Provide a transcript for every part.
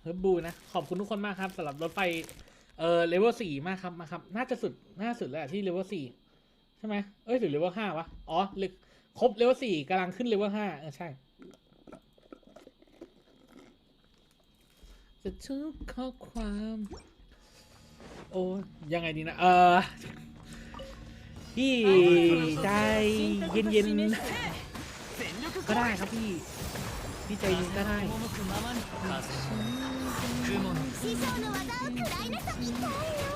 เฮิร์บบูนะ ขอบคุณทุกคนมากครับสำหรับรถไฟเอ่อเลเวลสี่มากครับมาครับ น่าจะสุดน่าสุดแล้วที่เลเวลสี่ใช่ไหมเอ้ยหรือเลเวลห้าวะ อ๋อครบเลเวลสี่กำลังขึ้นเลเวลห้าเออใช่จะทุกข้อความ โอ้ยังไงดีนะ เออพี่ใจเย็นๆก็ได้ครับพี่ พี่ใจเย็นก็ได้ 赴くままに風雲の師匠の技を食らいなさい痛いよ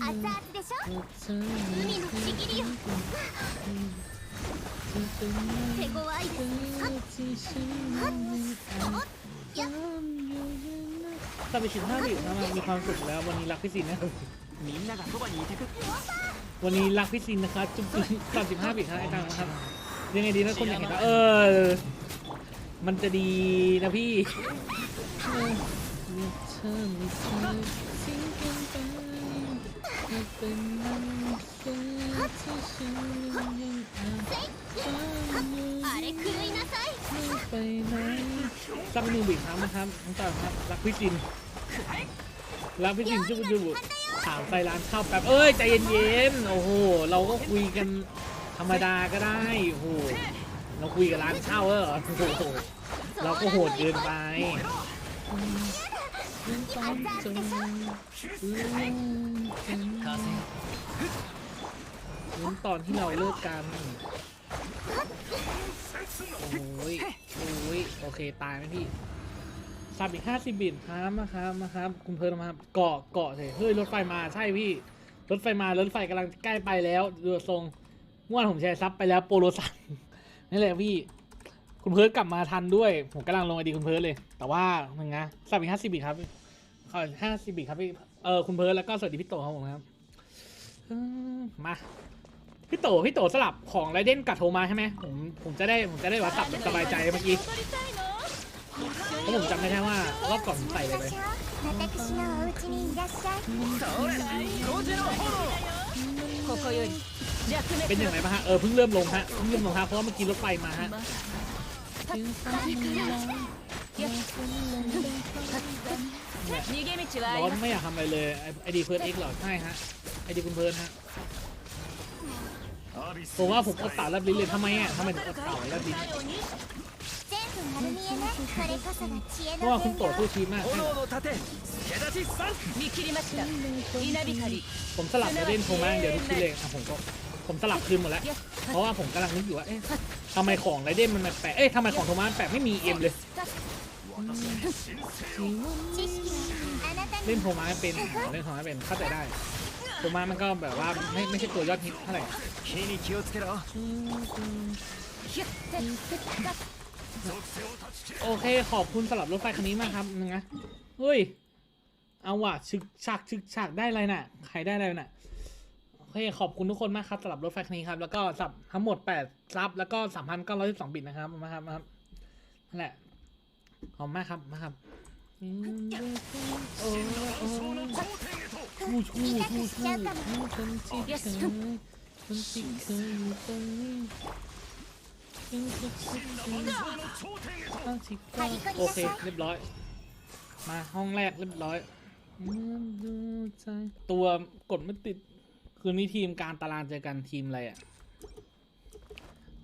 熱々でしょ海のちぎりよ手強いですはっはっおっやっ ถ้าไปชิมห้าบินะมันมีความสุขแล้ววันนี้รักพี่ซินนะครับ みんながそばにいてく วันนี้รักพี่ซินนะครับจุ๊บจิ๊บสามสิบห้าบิครับไอ้ตังนะครับ ยังไงดีนะคนอยากเห็นนะเออ มันจะดีนะพี่ไปไหนสักหนึ่งบีครับนะครับน้องต่อครับ รักพี่จิน รักพี่จินชื่อจุ๊บถามไปร้านข้าวแป๊บ เอ้ย ใจเย็นๆ โอ้โห เราก็คุยกัน ธรรมดาก็ได้โอ้โหเราคุยกับร้านข้าเออโอ้โหเราก็โหดเกินไป風よเหมือนตอนที่เราเลิกกันโอ้ยโอ้ยโอเคตายไหมพี่สับอีกห้าสิบบิตครับนะครับนะครับ คุณเพิร์ลมาเกาะเกาะเลยเฮ้ยรถไฟมาใช่พี่ รถไฟมารถไฟกำลังใกล้ไปแล้วดูทรง เมื่อวานผมแชร์ซับไปแล้วโปโลซัน นี่แหละพี่ คุณเพิร์ลกลับมาทันด้วย ผมกำลังลงไอดีคุณเพิร์ลเลย แต่ว่าหนึ่งนะสับอีกห้าสิบบิตครับขอห้าสิบบิตครับพี่ เออ คุณเพิร์ลแล้วก็สวัสดีพี่โตครับผมครับเออมา พี่โต พี่โตสลับของไรเดนกับโทมาใช่ไหมผม ผมจะได้ ผมจะได้ว่าสับสบายใจเมื่อกี้ เพราะผมจำไม่ได้ว่ารอบก่อนผมใส่เลยไป 私のお家にいらっしゃいここより弱 เป็นอย่างไรบ้างฮะ เออเพิ่งเริ่มลงฮะ เพิ่งเริ่มลงฮะ เพราะว่าเมื่อกี้รถไฟมาฮะ ร้อนไม่อยากทำอะไรเลยไอดีเพิร์ดเอ็กหรอใช่ฮะ ไอดีคุณเพิร์ดฮะ ผมว่าผมอดต่ารับลิ้นเลยทำไมอะทำไมถึอดต่ารับลิ้นเพราะว่าคุณโตผู้ชี้มากผมสลับเล่นโทมังเดี๋ยวทุกทีเลยผมก็ ผมสลับคืนหมดแล้ว เพราะว่าผมกำลังนึกอยู่ว่าเอ๊ะทำไมของไรเด้นมันแปะเอ๊ะทำไมของโทมัสแปะไม่มีเอ็มเลย เล่นโทมัสเป็นเล่นโทมัสเป็นเข้าใจได้โทมัสมันก็แบบว่าไม่ไม่ใช่ตัวยอดฮิตเท่าไหร่โอเคขอบคุณสำหรับรถไฟคันนี้มากครับนึงนะเฮ้ย เอาว่ะฉึกฉากฉึกฉากได้อะไรน่ะ ใครได้อะไรน่ะ เคขอบคุณทุกคนมากครับสำหรับรถไฟคันนี้ครับ แล้วก็สับทั้งหมด8ซับแล้วก็3,912บิตนะครับมาครับมาครับนั่นแหละขอบมากครับมาครับโอ้โอ้ชูชูชูชูคนที่เคยคนที่เคยอยู่ตรงนี้เป็นคนที่เคยห้าสิบเก้าโอเคเรียบร้อย มาห้องแรกเรียบร้อยเมื่อดูใจตัวกดไม่ติด คืนนี้ทีมการตารางเจอกันทีมอะไรอ่ะ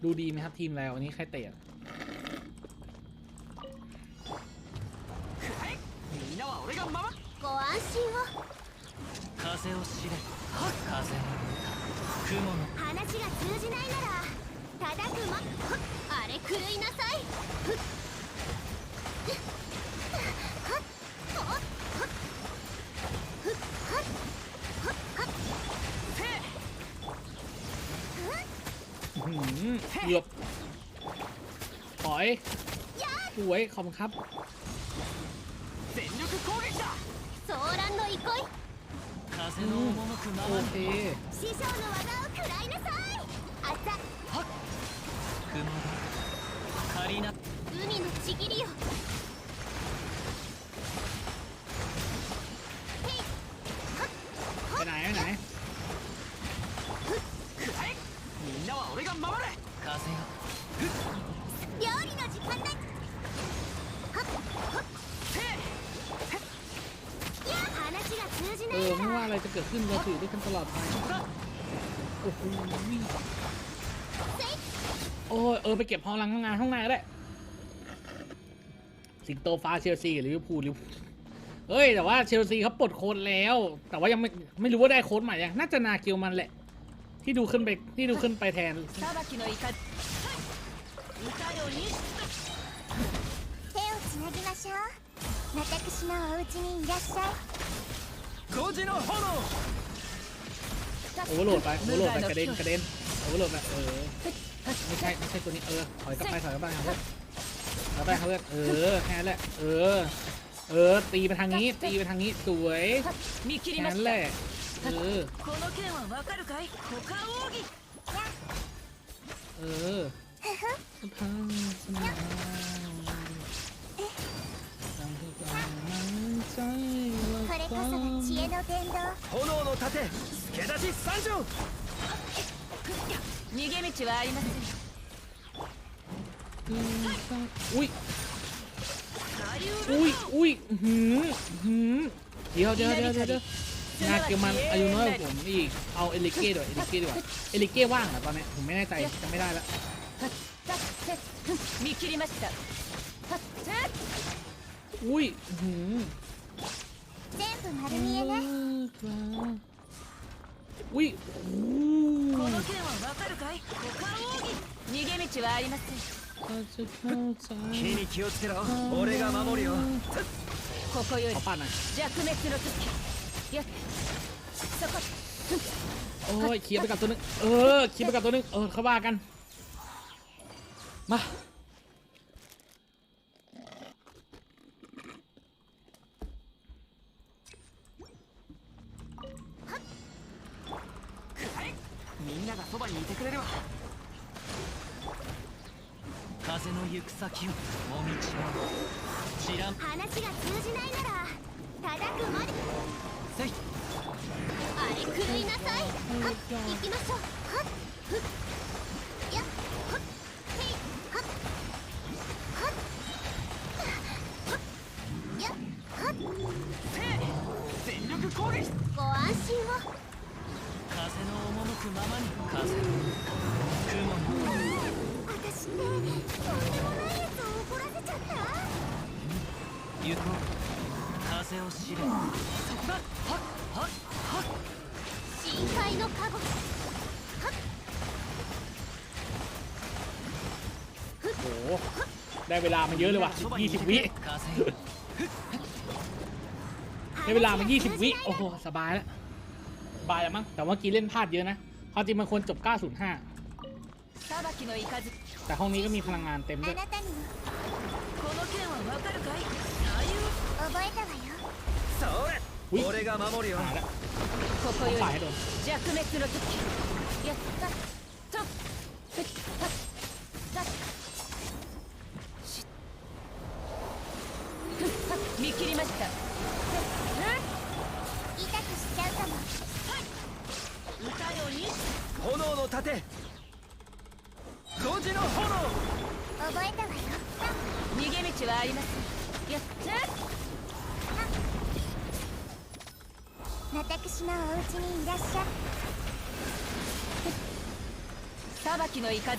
ดูดีไหมครับทีมอะไรวันนี้ใครเตะอะ みんなは俺が守るご安心を風を知れ風の歌雲の話が通じないなら叩くまほっあれ狂いなさい สวย ขอบคุณครับ 全力攻撃だソーランの憩い風の赴くま โอ まに เค 師匠の技を食らいなさいあざ雲の仮な海のちぎりよ เกิดขึ้นเราถือด้วยกันตลอดไปโอ้โหโอ้ยเออไปเก็บพลังข้างงานข้างในก็ได้ สิงโตฟ้าเชลซีหรือลิเวอร์พูลลิเวอร์พูลเฮ้ย แต่ว่าเชลซีเขาปลดโค้ดแล้ว แต่ว่ายังไม่ไม่รู้ว่าได้โค้ดใหม่ยังน่าจะนาเกียวมันแหละ ที่ดูขึ้นไปที่ดูขึ้นไปแทน 裁きの雷歌よに手をつなぎましょう私のお家にいらっしゃ 5時の炎 โอเวอร์โหลดไปโอเวอร์โหลดไปกระเด็นกระเด็นโอเวอร์โหลดไปเออไม่ใช่ไม่ใช่ตัวนี้เออถอยกลับไปถอยกลับไปครับเพื่อนถอยไปครับเพื่อนเออแค่นั้นแหละเออ เออ ตีไปทางนี้ ตีไปทางนี้สวย 見切 แค่ りま นั้น し แห た ละเออ この剣はわかるかい股間奥義 เออพังสนามตั้งที่กลางมันใจ ว่า これこそが知恵の伝道炎の盾助立ち三条逃げ道はありません อุ้ย อุ้ยอุ้ยอื้อหืมหืมเดี๋ยวเดี๋ยวเดี๋ยวเดี๋ยวเดี๋ยวงานเกี่ยวมันอายุน้อยกว่าผมอีก เอาเอลิเก้ด้วยเอลิเก้ดีกว่าเอลิเก้ว่างเหรอตอนเนี้ยผมไม่แน่ใจจำไม่ได้แล้ว 見切りました อุ้ยอื้อหืม 全部丸見えね อุ้ย この剣はわかるかい股間奥義逃げ道はありません火に気をつけろ俺が守るよここより ขอปัดหน่อย 弱滅の時やっそこ โอ้ยเคลียร์ไปกับตัวนึงเออเคลียร์ไปกับตัวนึงเออเขาว่ากัน มา 風の行く先をもみちは知らん。話が通じないなら叩くまでせい。あれ狂いなさい。はっ行きましょう。はっふっ。やっはっへいはっ。はっ。はっやっ。はっ全力攻撃。ご安心を。風の赴くままに風の雲の 行こう風を知れそこだはっはっはっ深海のカゴはっ โอ้โหได้เวลามาเยอะเลยว่ะ20 วิ 風よ ได้เวลามา 20 วิ โอ้โห สบายแล้วสบายแล้วมั้ง แต่ว่าเมื่อกี้เล่นพลาดเยอะนะความจริงมันควรจบ 905 裁きの雷 แต่ห้องนี้ก็มีพลังงานเต็ม あ ด้วย なたにもこの剣はわかるかい覚えたわよそอุ๊ย れ俺が守るよ หายแล้ว ここよ ฝ่ายให้ り โดน 弱滅の時やったとふっはっだしふっはっ見切りました痛くしちゃうかも歌よに炎の盾5時の炎 覚えたわよ逃げ道はありませんやった私のお家にいらっしゃい裁きの雷だ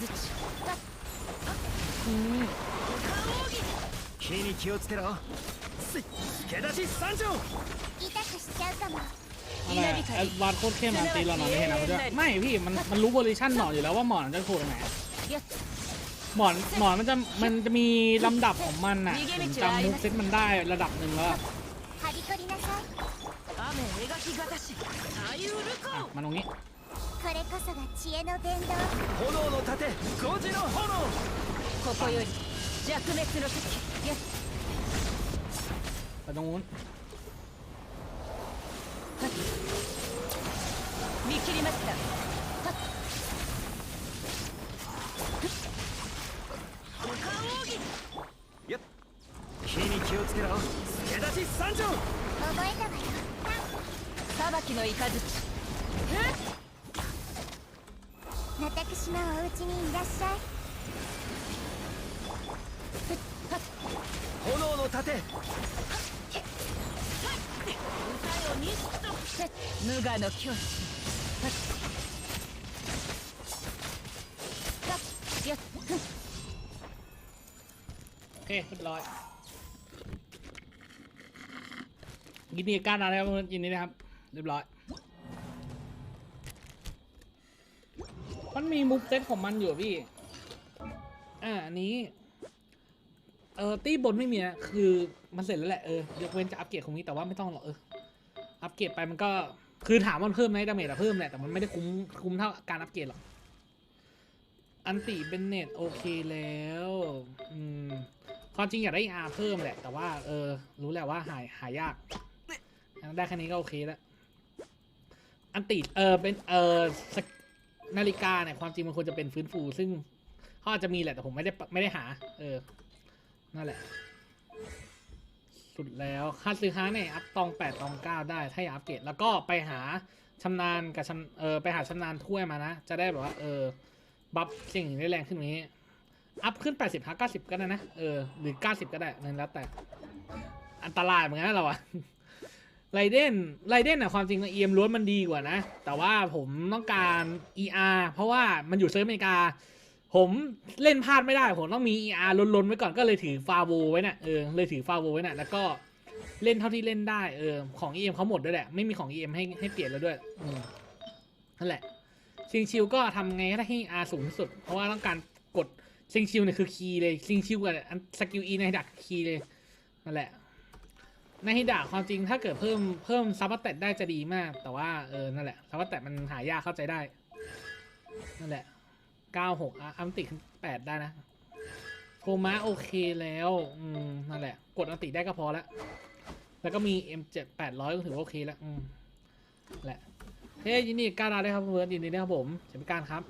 火に気をつけろす助立ち三条痛くしちゃうかも อะไรอะแอดวานซ์โคตรเข้มอะตีเราหนอนไม่เห็นนะเขาจะไม่พี่มันมันรู้โพซิชันหนอนอยู่แล้วว่าหมอนจะโผล่ตรงไหน やっ หมอนหมอนมันจะมันจะมีลำดับของมันน่ะผมจำมูฟเซ็ตมันได้ระดับหนึ่งแล้วอะ はり取りなさい雨描きがたし左右ル อ่ะมาตรงนี้ これこそが知恵の伝道炎の盾5時の炎ここより弱滅の時やっ ไปตรงนู้น 見切りました つけろ助立ち三条覚えたわよ裁きの雷私のお家にいらっしゃいふっはっ炎の盾歌よ にストップ無我の境地やっふん โอเคเรียบร้อย ยินดีกับการนะครับยินดีนะครับ เรียบร้อย มันมีมุกเซ็ตของมันอยู่พี่ อ่าอันนี้ เออตี้บนไม่มีนะคือมันเสร็จแล้วแหละเออยกเว้นจะอัปเกรดของนี้แต่ว่าไม่ต้องหรอกเอออัปเกรดไปมันก็คือถามว่ามันเพิ่มไหมดาเมจอะเพิ่มแหละแต่มันไม่ได้คุ้มคุ้มเท่าการอัปเกรดหรอกอันติเป็นเน็ตโอเคแล้วอืมความจริงอยากได้อาเพิ่มแหละ แต่ว่า เออ รู้แหละว่าหายหายาก ได้แค่นี้ก็โอเคแล้วอันติเออเป็นเออนาฬิกาเนี่ยความจริงมันควรจะเป็นฟื้นฟู ซึ่งเขาอาจจะมีแหละแต่ผมไม่ได้ไม่ได้หา เออ นั่นแหละ สุดแล้วค่าซื้อค้าเนี่ยอัพตองแปดตองเก้าได้ถ้าอยากอัปเกรดแล้วก็ไปหาชำนาญกับชำเออไปหาชำนาญถ้วยมานะ จะได้แบบว่า เออ บัฟสิ่งได้แรงขึ้นนี้ อัพขึ้น80 5 90ก็ได้นะ เออ หรือ90ก็ได้นั่นแล้วแต่ อันตรายเหมือนกันนะเราอะ ไรเดนไรเดนอะความจริงเอ็มล้วนมันดีกว่านะ แต่ว่าผมต้องการ ER เพราะว่ามันอยู่เซิร์ฟอเมริกา ผมเล่นพลาดไม่ได้ ผมต้องมี ER ล้นๆไว้ก่อนก็เลยถือฟาโวไว้น่ะเออเลยถือฟาโวไว้น่ะแล้วก็เล่นเท่าที่เล่นได้เออของ EM เขาหมดด้วยแหละ ไม่มีของ EM ให้ให้เปลี่ยนแล้วด้วยอืมนั่นแหละซิงชิวก็ทำไงก็ได้ให้ R สูงที่สุด เพราะว่าต้องการกดซิงชิวเนี่ยคือคีย์เลยซิงชิวกับอันสกิล E ในดักคีย์เลยนั่นแหละ ในฮิดะความจริงถ้าเกิดเพิ่มเพิ่มซับแตดได้จะดีมาก แต่ว่าเออนั่นแหละซับแตดมันหายากเข้าใจได้ นั่นแหละ96อะอัมติขึ้น8ได้นะโทมาโอเคแล้ว อืมนั่นแหละ กดอันติได้ก็พอแล้วแล้วก็มี M7 800 ก็ถือว่าโอเคแล้วอืมแหละเฮ้ยยินดีกับการดาวด้วยครับเพื่อนยินดีด้วยครับผมเช่นกันครับ